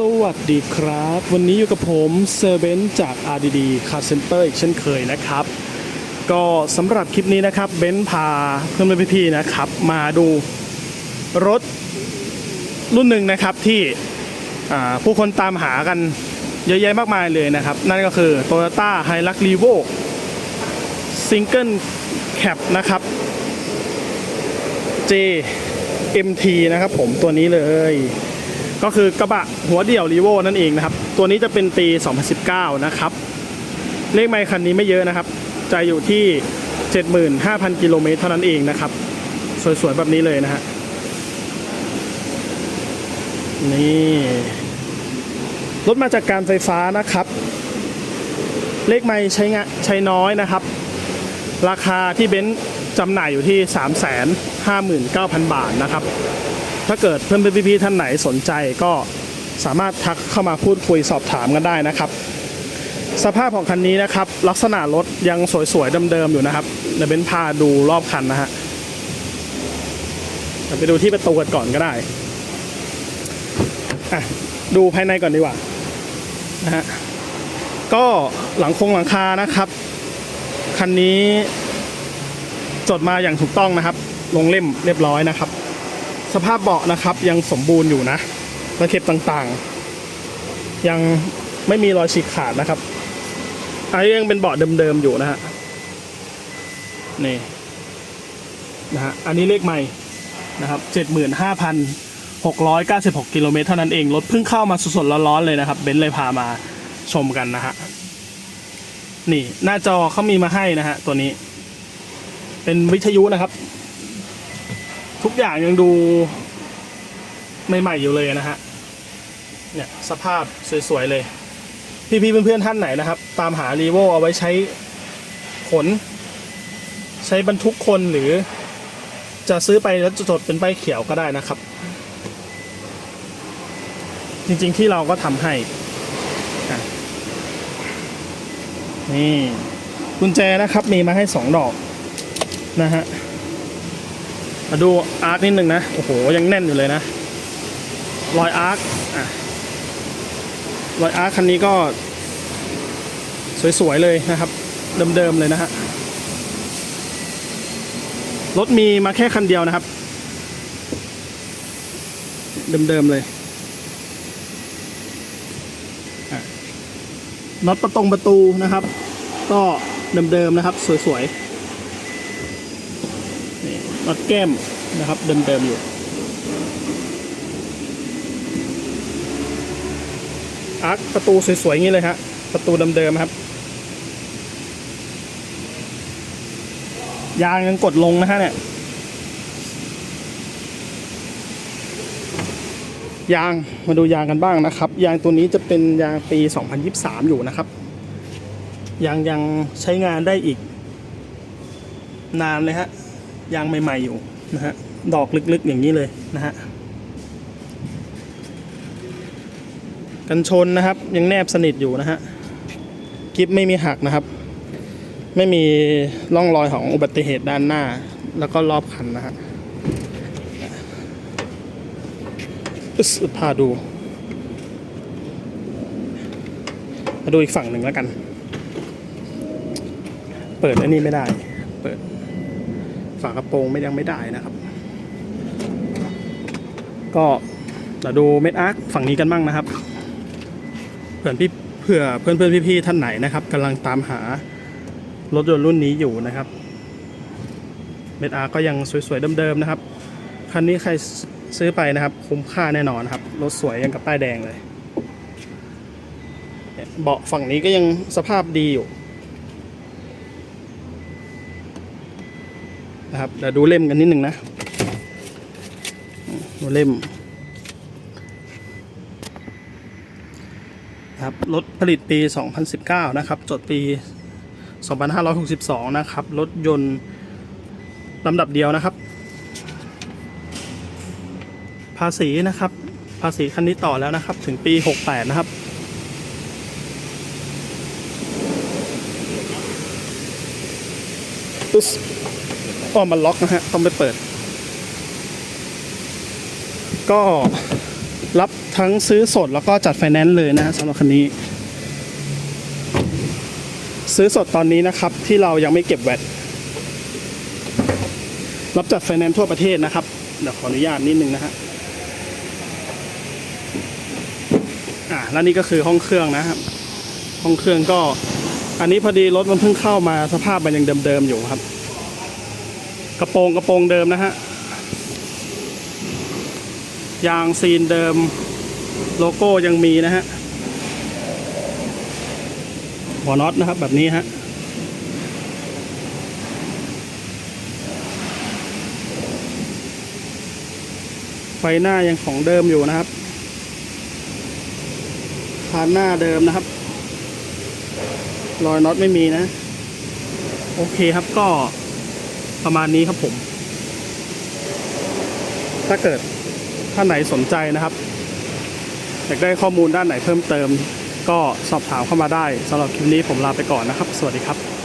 สวัสดีครับ วันนี้อยู่กับผมเซอร์เบนจาก RDD Car Center อีกเช่นเคยนะครับ ก็สำหรับคลิปนี้นะครับเบนพาเพื่อนๆพี่ๆนะครับ มาดูรถรุ่นหนึ่งนะครับที่ผู้คนตามหากันเยอะแยะมากมายเลยนะครับ นั่นก็คือ Toyota Hilux Revo Single Cab นะครับ J MT นะครับผมตัวนี้เลย ก็คือกระบะหัวเดี่ยวรีโวนั่นเองนะครับ ตัวนี้จะเป็นปี 2019 นะครับ เลขไมล์คันนี้ไม่เยอะนะครับ จะอยู่ที่ 75,000 กิโลเมตรเท่านั้นเองนะครับ สวยๆ แบบนี้เลยนะฮะ นี่ รถมาจากการไฟฟ้านะครับ เลขไมล์ใช้งะใช้น้อยนะครับ ราคาที่เบนซ์จำหน่ายอยู่ที่ 359,000 บาทนะครับ ถ้าเกิดเพื่อนๆพี่ๆท่านไหนสนใจก็สามารถทักเข้ามาพูดคุยสอบถามกันได้นะครับ สภาพของคันนี้นะครับ ลักษณะรถยังสวยๆเดิมๆอยู่นะครับเดี๋ยวเบนพาดูรอบคันนะฮะไปดูที่ประตูกันก่อนก็ได้อะดูภายในก่อนดีกว่านะฮะก็หลังคงหลังคานะครับคันนี้จดมาอย่างถูกต้องนะครับ ลงเล่มเรียบร้อยนะครับ สภาพเบาะนะครับยังสมบูรณ์อยู่นะตะเข็บต่างๆ ยังไม่มีรอยฉีกขาดนะครับอันนี้ยังเป็นเบาะเดิมๆอยู่นะฮะนี่นะฮะอันนี้เลขใหม่นะครับเจ็ดหมื่นห้าพันหกร้อยเก้าสิบหกกิโลเมตรเท่านั้นเอง รถเพิ่งเข้ามาสดๆร้อนๆเลยนะครับเบนซ์เลยพามาชมกันนะฮะนี่หน้าจอเขามีมาให้นะฮะตัวนี้ เป็นวิทยุนะครับ ทุกอย่างยังดูใหม่ๆอยู่เลยนะฮะเนี่ยสภาพสวยๆเลย พี่ๆเพื่อนๆท่านไหนนะครับ ตามหารีโวเอาไว้ใช้ขน ใช้บรรทุกคนหรือ จะซื้อไปแล้วจดเป็นป้ายเขียวก็ได้นะครับ จริงๆที่เราก็ทำให้นี่กุญแจนะครับมีมาให้สองดอกนะฮะ มาดูอาร์คนิดหนึ่งนะ โอ้โห ยังแน่นอยู่เลยนะ รอยอาร์คอะรอยอาร์คคันนี้ก็ สวยๆเลยนะครับ เดิมๆเลยนะฮะ รถมีมาแค่คันเดียวนะครับ เดิมๆเลยน็อตประตงประตูนะครับ ก็เดิมๆนะครับ สวยๆ นี่น็อตแก้มนะครับเดิมๆอยู่อาร์คประตูสวยๆอย่างนี้เลยฮะประตูเดิมๆครับ ยางยังกดลงนะฮะเนี่ยยางมาดูยางกันบ้างนะครับ ยางตัวนี้จะเป็นยางปี 2023 อยู่นะครับ ยางยังใช้งานได้อีก นานเลยฮะ ยางใหม่ ๆอยู่นะฮะดอกลึกๆอย่างนี้เลยนะฮะกันชนนะครับ ยังแนบสนิทอยู่นะฮะกิฟไม่มีหักนะครับ ไม่มีร่องรอยของอุบัติเหตุด้านหน้า แล้วก็รอบคันนะฮะพาดูมาดูอีกฝั่งหนึ่งแล้วกัน เปิดอันนี้ไม่ได้ เปิด ฝากระโปรงไม่ยังไม่ได้นะครับ ก็เราดูเม็ดอาร์คฝั่งนี้กันบ้างนะครับเผื่อพี่เผื่อเพื่อนเพื่อนๆพี่ๆท่านไหนนะครับกำลังตามหารถยนต์รุ่นนี้อยู่นะครับเม็ดอาร์ก็ยังสวยๆเดิมๆนะครับคันนี้ใครซื้อไปนะครับคุ้มค่าแน่นอนครับรถสวยยังกับป้ายแดงเลยเบาะฝั่งนี้ก็ยังสภาพดีอยู่ นะครับเดี๋ยวดูเล่มกันนิดหนึ่งนะดูเล่มครับรถผลิตปี 2019 นะครับ จดปี 2562 นะครับ รถยนต์ลำดับเดียวนะครับ ภาษีนะครับ ภาษีคันนี้ต่อแล้วนะครับ ถึงปี 68 นะครับปึ๊ สก็มันล็อกนะฮะ ต้องไปเปิด ก็รับทั้งซื้อสดแล้วก็จัดไฟแนนซ์เลยนะฮะสำหรับคันนี้ ซื้อสดตอนนี้นะครับ ที่เรายังไม่เก็บแวตรับจัดไฟแนนซ์ทั่วประเทศนะครับเดี๋ยวขออนุญาตนิดนึงนะฮะอ่าแล้วนี่ก็คือห้องเครื่องนะครับ ห้องเครื่องก็ อันนี้พอดีรถมันเพิ่งเข้ามาสภาพมันยังเดิมๆอยู่ครับ กระโปรงกระโปรงเดิมนะฮะ ยางซีนเดิมโลโก้ยังมีนะฮะหัวน็อตนะครับแบบนี้ฮะไฟหน้ายังของเดิมอยู่นะครับพานหน้าเดิมนะครับ รอยน็อตไม่มีนะ โอเคครับก็ ประมาณนี้ครับผม ถ้าเกิดท่านไหนสนใจนะครับอยากได้ข้อมูลด้านไหนเพิ่มเติม ก็สอบถามเข้ามาได้สำหรับคลิปนี้ผมลาไปก่อนนะครับ สวัสดีครับ